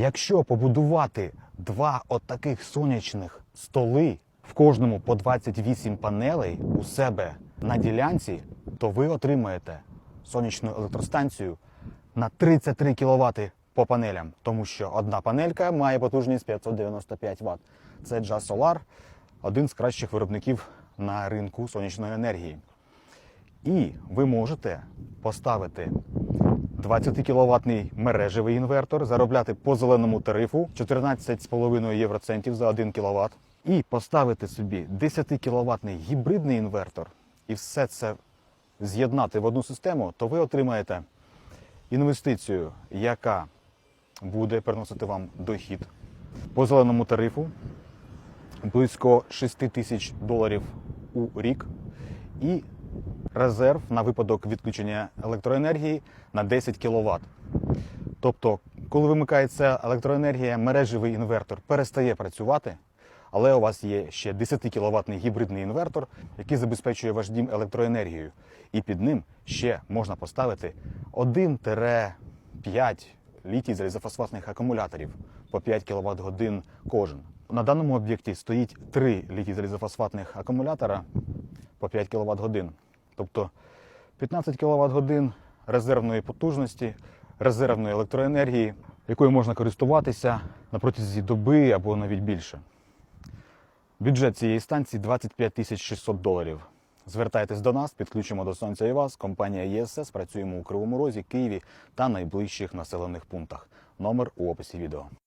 Якщо побудувати два отаких сонячних столи, в кожному по 28 панелей у себе на ділянці, то ви отримаєте сонячну електростанцію на 33 кВт по панелям, тому що одна панелька має потужність 595 Вт. Це Just Solar, один з кращих виробників на ринку сонячної енергії. І ви можете поставити 20 кВт мережевий інвертор, заробляти по зеленому тарифу 14,5 євроцентів за 1 кВт. І поставити собі 10 кВт гібридний інвертор і все це з'єднати в одну систему, то ви отримаєте інвестицію, яка буде приносити вам дохід по зеленому тарифу близько 6 тисяч доларів у рік і резерв на випадок відключення електроенергії на 10 кВт. Тобто, коли вимикається електроенергія, мережевий інвертор перестає працювати, але у вас є ще 10 кВт гібридний інвертор, який забезпечує ваш дім електроенергією. І під ним ще можна поставити 1-5 літій залізофосфатних акумуляторів по 5 кВт годин кожен. На даному об'єкті стоїть 3 літій залізофосфатних акумулятора по 5 кВт годин. Тобто 15 кВт годин резервної потужності, резервної електроенергії, якою можна користуватися на протязі доби або навіть більше. Бюджет цієї станції 25 600 доларів. Звертайтесь до нас, підключимо до сонця і вас. Компанія ЄСС. Працюємо у Кривому Розі, Києві та найближчих населених пунктах. Номер у описі відео.